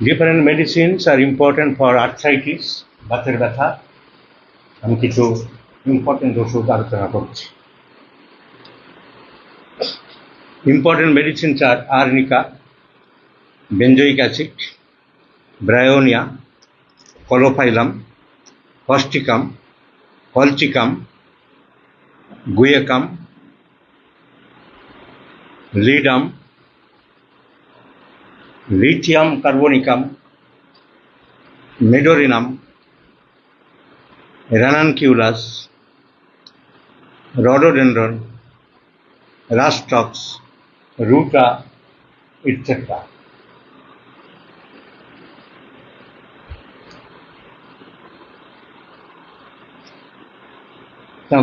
Different medicines are important for arthritis, বাতের ব্যথা আমি কিছু ইম্পর্টেন্ট ওষুধ আলোচনা করছি। ইম্পর্টেন্ট মেডিসিনস আর arnica benzoic acid bryonia caulophyllum causticum colchicum guaiacum ledum lithium carbonicum medorrhinum ranunculus rhododendron rhus tox ruta et cetera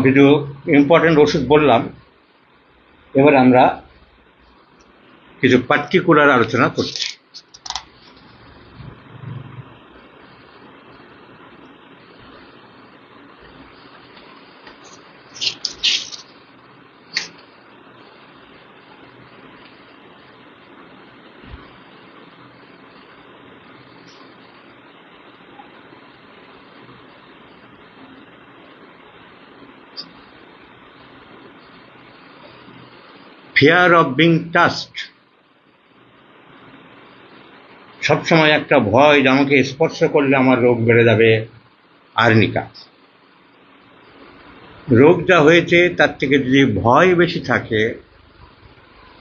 কিছু important ওষুধ বললাম। এবার আমরা কিছু পার্টিকুলার আলোচনা করছি। ফিয়ার অফ বিং টাস্ট সবসময় একটা ভয় যে আমাকে স্পর্শ করলে আমার রোগ বেড়ে যাবে আর্নিকা রোগ যা হয়েছে, তার থেকে যদি ভয় বেশি থাকে,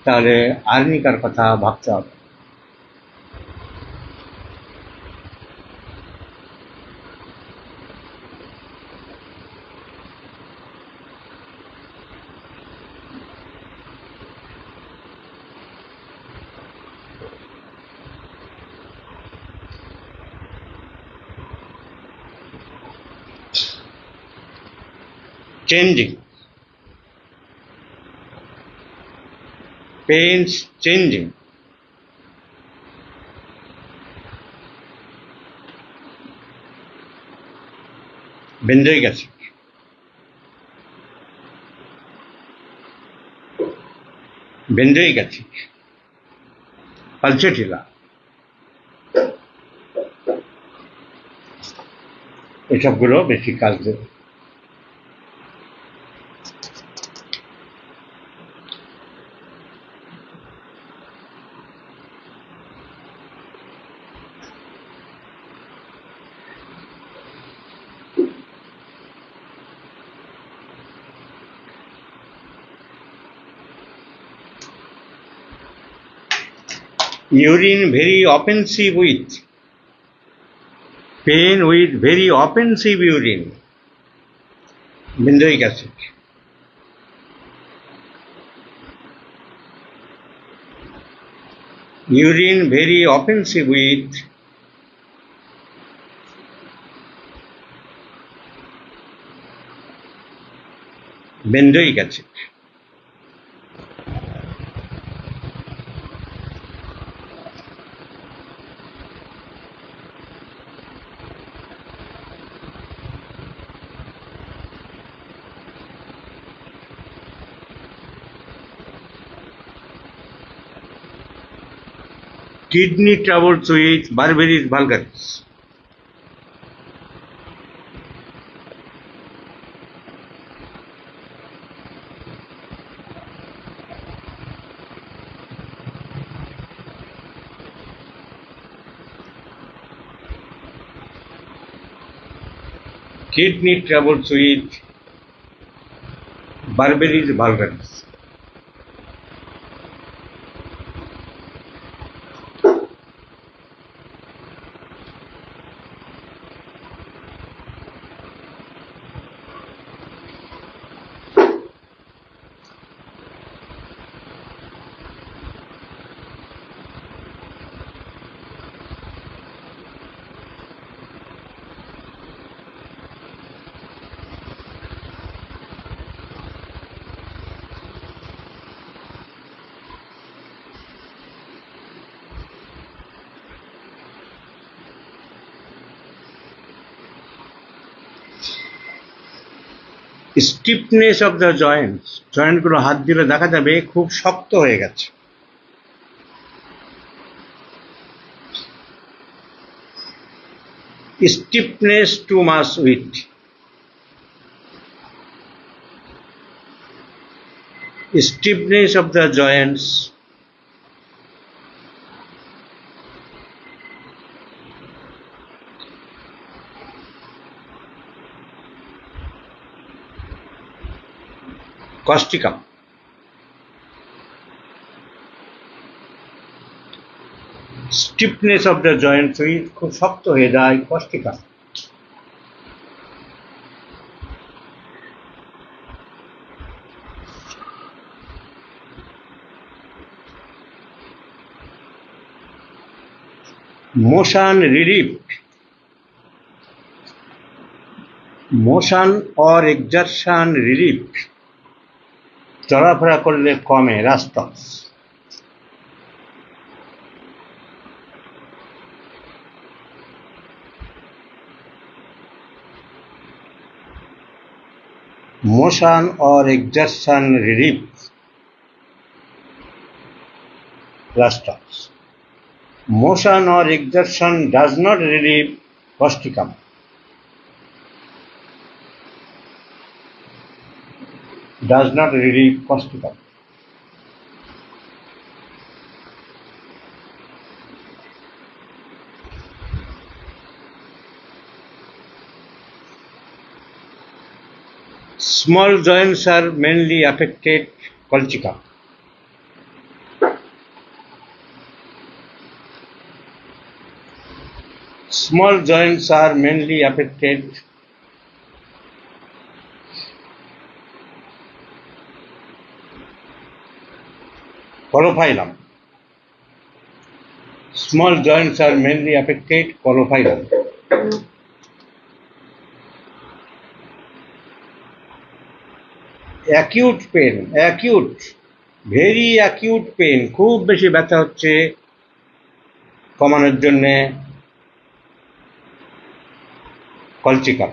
তাহলে আর্নিকার কথা ভাবতে হবে। Changing pains changing benzoic acid benzoic acid pulsatilla এসবগুলো বেশি কাজ দেবে urine very offensive with pain with very offensive urine benzoic acid urine very offensive with benzoic acid kidney troubles with Barberis vulgaris. Kidney troubles with Barberis vulgaris. Stiffness of the joints জয়েন্টগুলো হাত দিলে দেখা যাবে খুব শক্ত হয়ে গেছে। Stiffness to mass with stiffness of the joints causticum stiffness of the joint শরীর খুব শক্ত হয়ে যায় causticum motion relief. Motion or exertion relief. চলাফেরা করলে কমে রাস্তা motion or exertion relief clusters. Motion or exertion does not relieve causticum. Does not relieve causticum. Small joints are mainly affected colchica. Small joints are mainly affected caulophyllum small joints R mainly affected caulophyllum acute pain acute very acute pain খুব বেশি ব্যথা হচ্ছে কমানোর জন্যে কলচিকা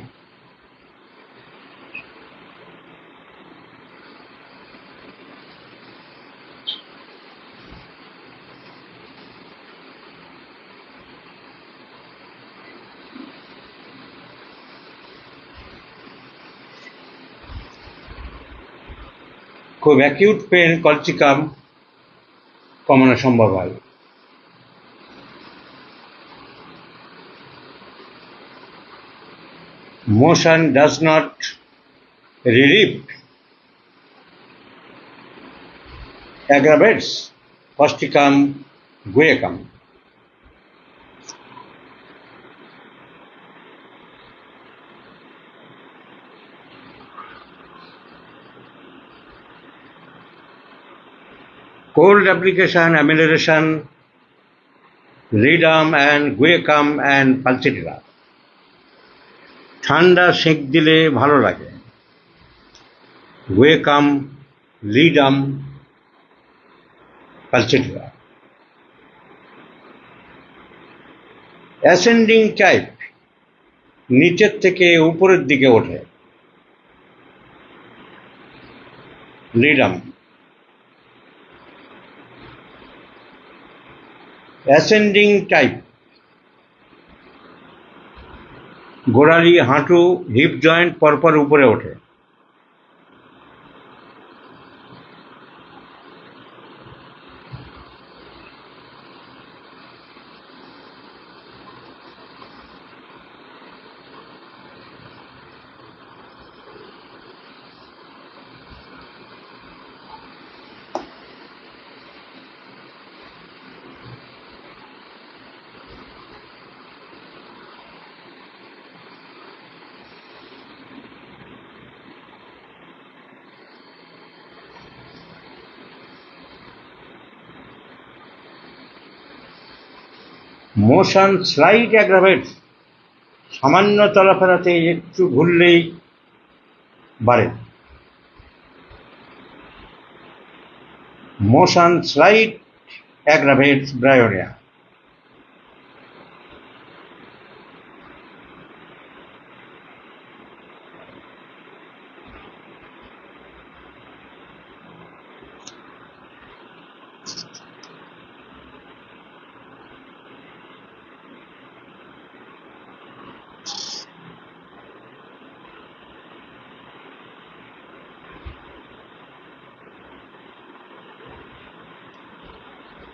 খুব acute pen colchicum কমানো সম্ভব হয় motion does not relieve aggravates causticum guaicum cold application amelioration ridum and guaicum and pulsatilla ঠান্ডা সেঁক দিলে ভালো লাগে guaiacum ledum pulsatilla ascending type নিচের থেকে উপরের দিকে ওঠে লিডাম অ্যাসেন্ডিং টাইপ। গোড়ালি হাঁটু হিপ জয়েন্ট পরপর উপরে ওঠে। Motion slight aggravate. সামান্য চলাফেরাতে একটু ঘুরলেই বাড়ে। Motion slight aggravate bryonia.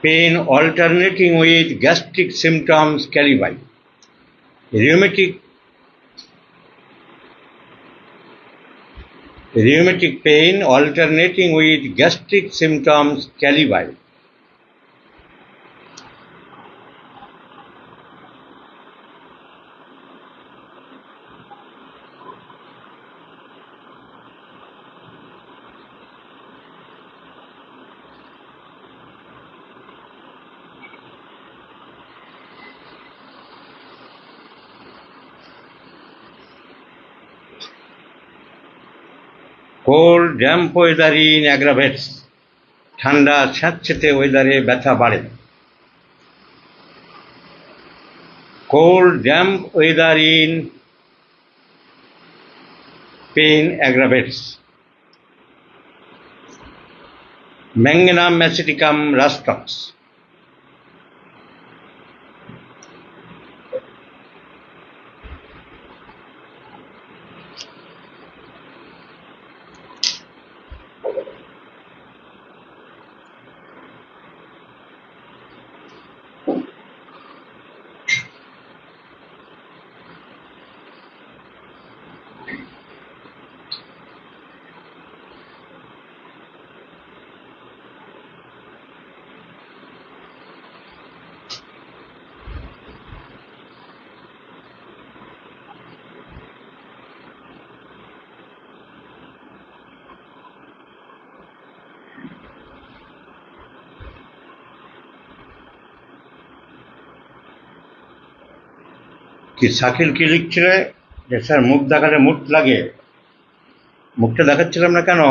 Pain alternating with gastric symptoms by rheumatic rheumatic pain alternating with gastric symptoms carried cold damp weather in aggravates ঠান্ডা স্যাঁতসেঁতে ওয়েদারে ব্যথা বাড়ে। Cold damp weather in pain aggravates manganum aceticum rhus tox কি শাকিল কি লিখছিলে যে sir মুখ দেখালে মুখ লাগে। মুখটা দেখাচ্ছিলাম না কেন?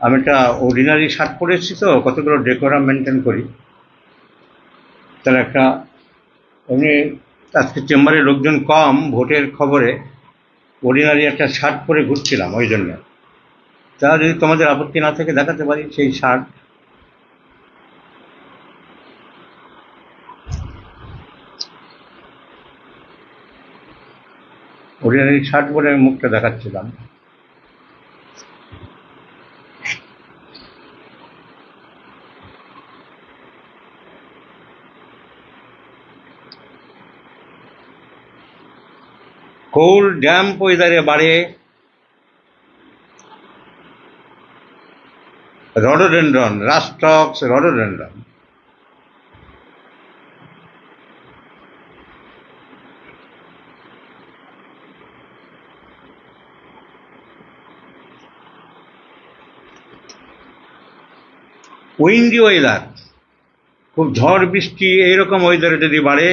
আমি একটা অর্ডিনারি শার্ট পরেছি তো, কতগুলো ডেকোরাম মেনটেন করি। তার একটা, এমনি আজকে চেম্বারে লোকজন কম, ভোটের খবরে অর্ডিনারি একটা শার্ট পরে ঘুরছিলাম ওই জন্য। তা যদি তোমাদের আপত্তি না থাকে, দেখাতে পারি সেই শার্ট অর্ডিনারি শার্ট পরে আমি মুখটা দেখাচ্ছিলাম। কোল্ড ড্যাম্প ওয়েদারে বাড়ে rhododendron rhus tox rhododendron. Windy weather, খুব ঝড় বৃষ্টি এইরকম ওয়েদারে যদি বাড়ে,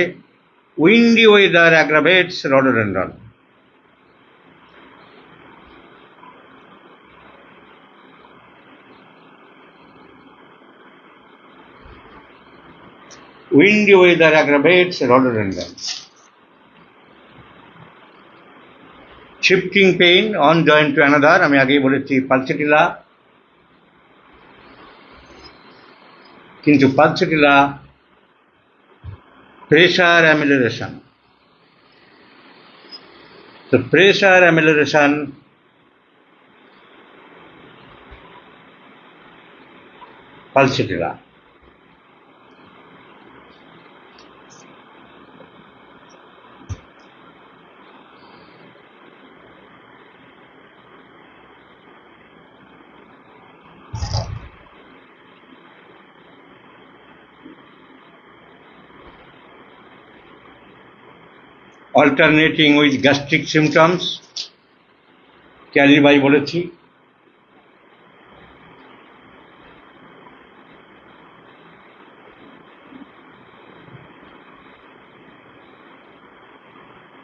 windy weather aggravates rhododendron windy weather aggravates rhododendron. Shifting pain on joint to another, আমি আগেই বলেছি, পালসেটিলা কিন্তু পালসেটিলা প্রেশার অ্যামিলারেশন তো pressure amelioration pulsatilla alternating with gastric symptoms kali bi বলেছি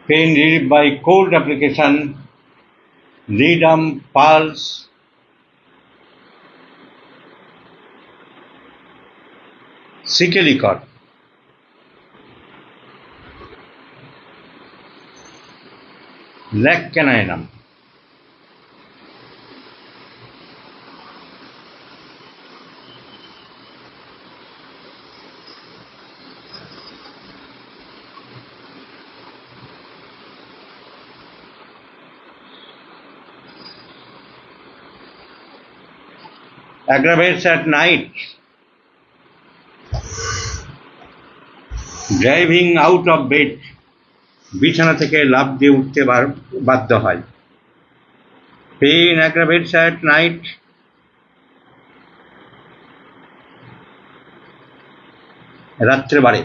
pain relief by cold application ledum puls সিকেলিকট Laccaninum. aggravates at night. Driving out of bed বিছানা থেকে লাফ দিয়ে উঠতে বাধ্য হয়। Pain aggravates at night. রাত্রে বাড়ে।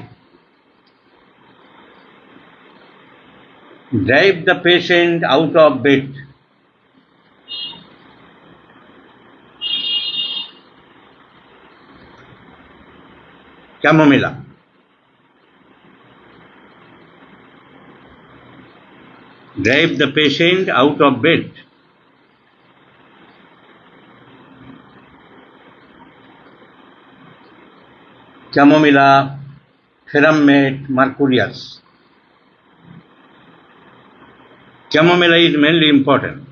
Drive the patient out of bed chamomilla drive the patient out of bed. Chamomilla, Ferramate, Mercurius. Chamomilla is mainly important.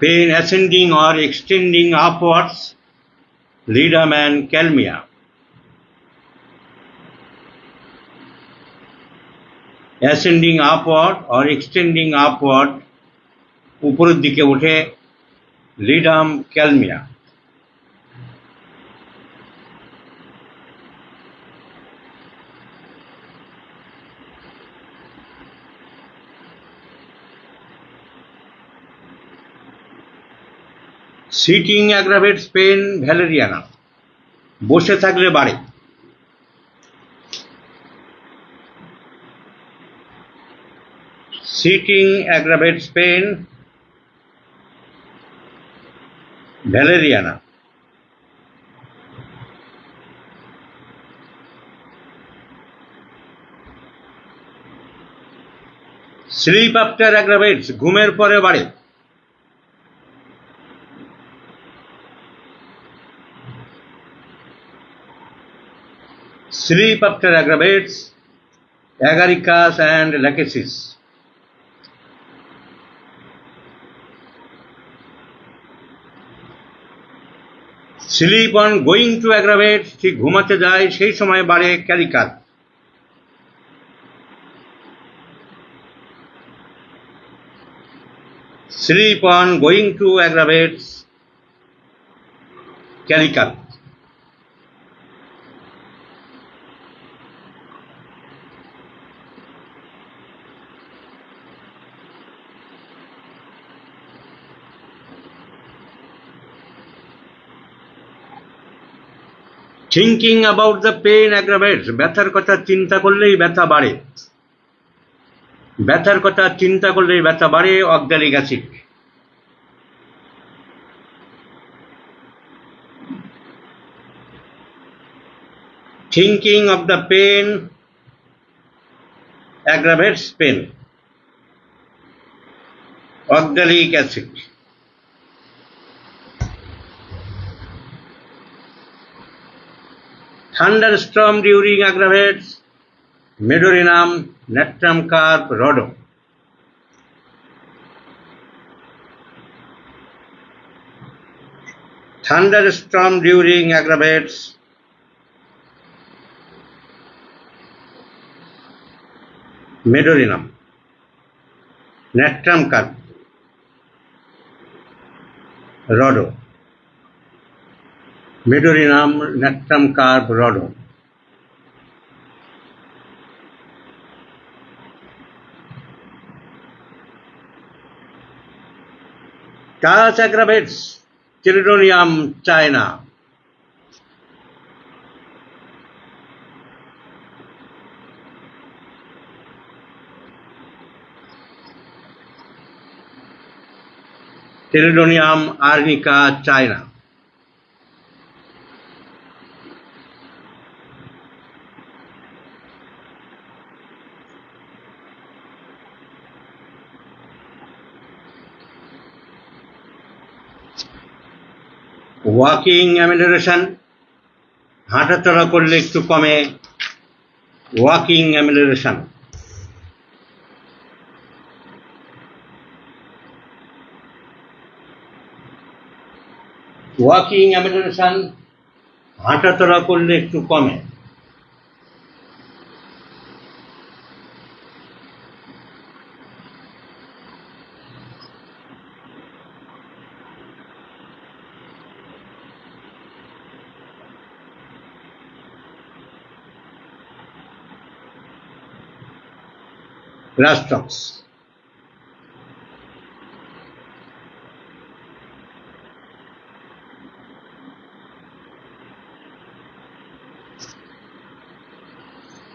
Pain ascending or extending upwards, Lidam and Calmia. Ascending upward or extending upward, উপরের দিকে ওঠে ledum Kalmia sitting aggravates pain valeriana. বসে থাকলে বাড়ে। Sitting aggravates pain valeriana. Sleep after aggravates ঘুমের পরে বাড়ে। Sleep after aggravates agaricus and lachesis. Sleep on going to aggravate ঠিক ঘুমাতে যায়, সেই সময় বাড়ে kali carb sleep on going to aggravates kali carb thinking about the pain aggravates ব্যথার কথা চিন্তা করলেই ব্যথা বাড়ে। ব্যথার কথা চিন্তা করলেই ব্যথা বাড়ে অজ্ঞানিক acid thinking of the pain aggravates pain Oxalic acid. Thunderstorm during aggravates Medorinum, Natrum carp, Rhodo. Thunderstorm during aggravates Medorinum, Natrum carp, Rhodo. Medorinum, Natrum carp, Rhodo. Touch aggravates Chelidonium china. Chelidonium arnica walking amelioration হাঁটাচলা করলে একটু কমে walking অ্যামিলারেশন walking amelioration হাঁটাচলা করলে একটু কমে। Rastox.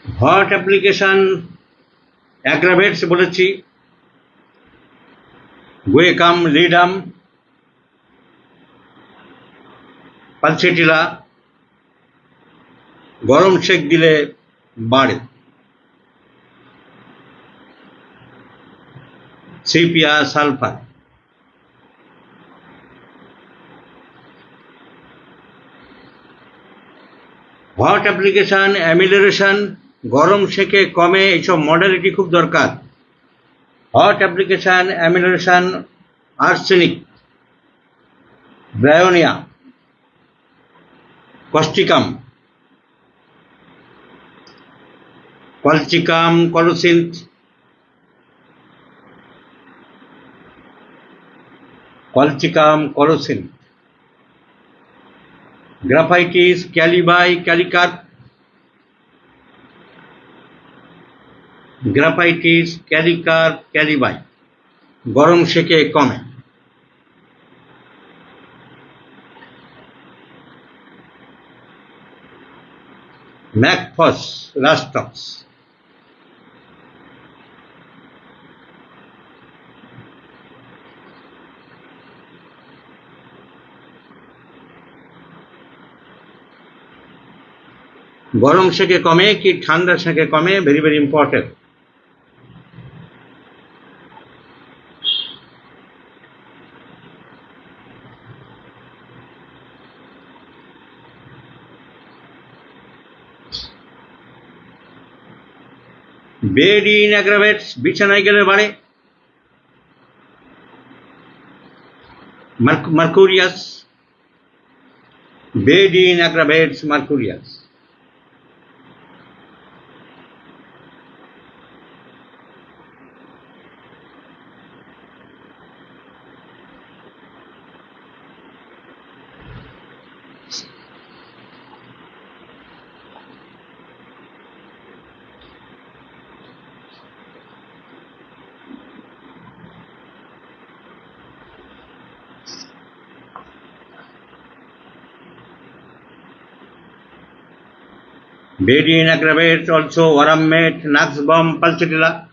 Hot application aggravates বলেছি guaiacum ledum pulsatilla গরম সেক দিলে বাড়ে sepia sulphur hot application amelioration গরম সেকে কমে, এইসব মডালিটি খুব দরকার। Hot application amelioration arsenic bryonia causticum colchicum colocynth colchicum করোসিন graphites kali bi kali carb graphites kali carb kali bi গরম সেকে কমে। ম্যাকফস রাস্টক্স গরম সেকে কমে কি ঠান্ডা সেকে কমে very very important bed in aggravates বিছানায় গেলে বাড়ে। Mercurius. Bed in aggravates mercurius. Beatty inaugurated also Waram at Naxbom Palchitila.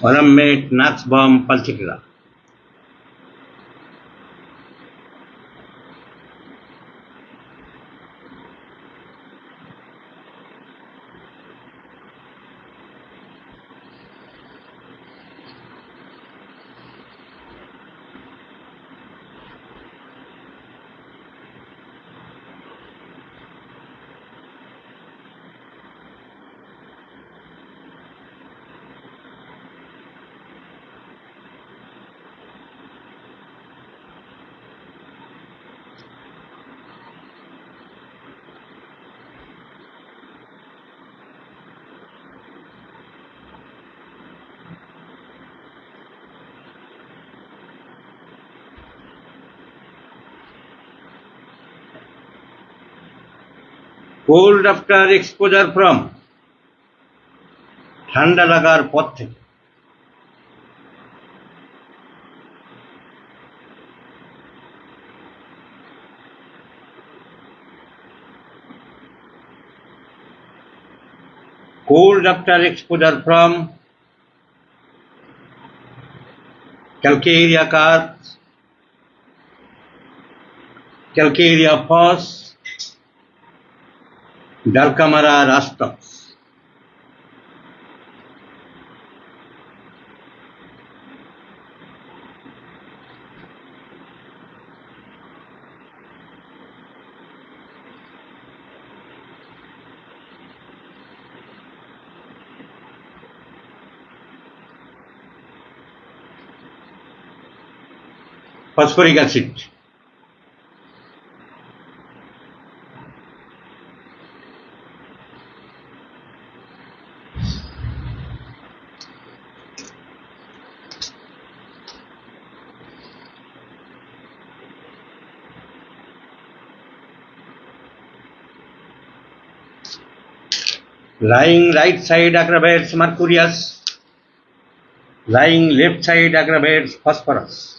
Waram at Naxbom Palchitila. Cold after exposure from ठंडा लगार पथ cold after exposure from calcarea carb calcarea first Dalcamara rastos. phosphoric acid. Lying right side aggravates mercurius. Lying left side aggravates phosphorus.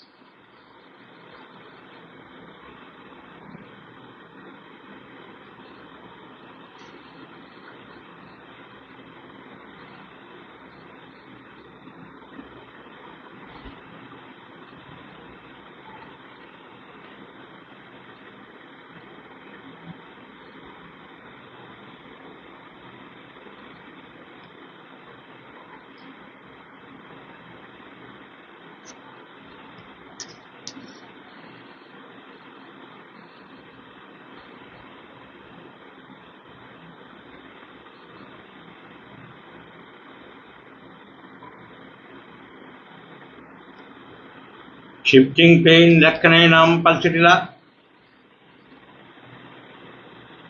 Shifting pain लक्षणे नाम पलसटिला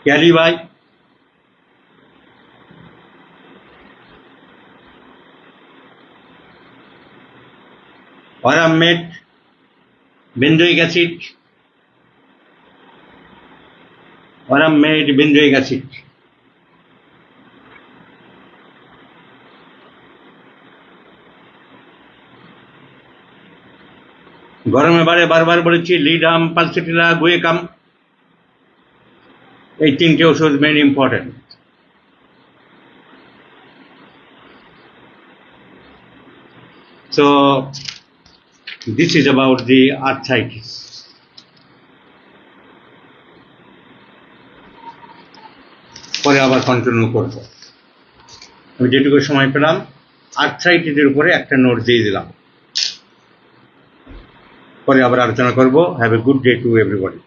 कैली भाई और Amet बिंदुक acid और अमेट গরমে বারে বারবার বলেছি লিডাম পালসিটিলা গুয়েকাম এই তিনটে ওষুধ main important So, this is about the arthritis. পরে আবার কন্টিনিউ করব। আমি যেটুকু সময় পেলাম আর্থ্রাইটিসের উপরে একটা নোট দিয়ে দিলাম। পরে আবার আলোচনা করব। Have a good day to everybody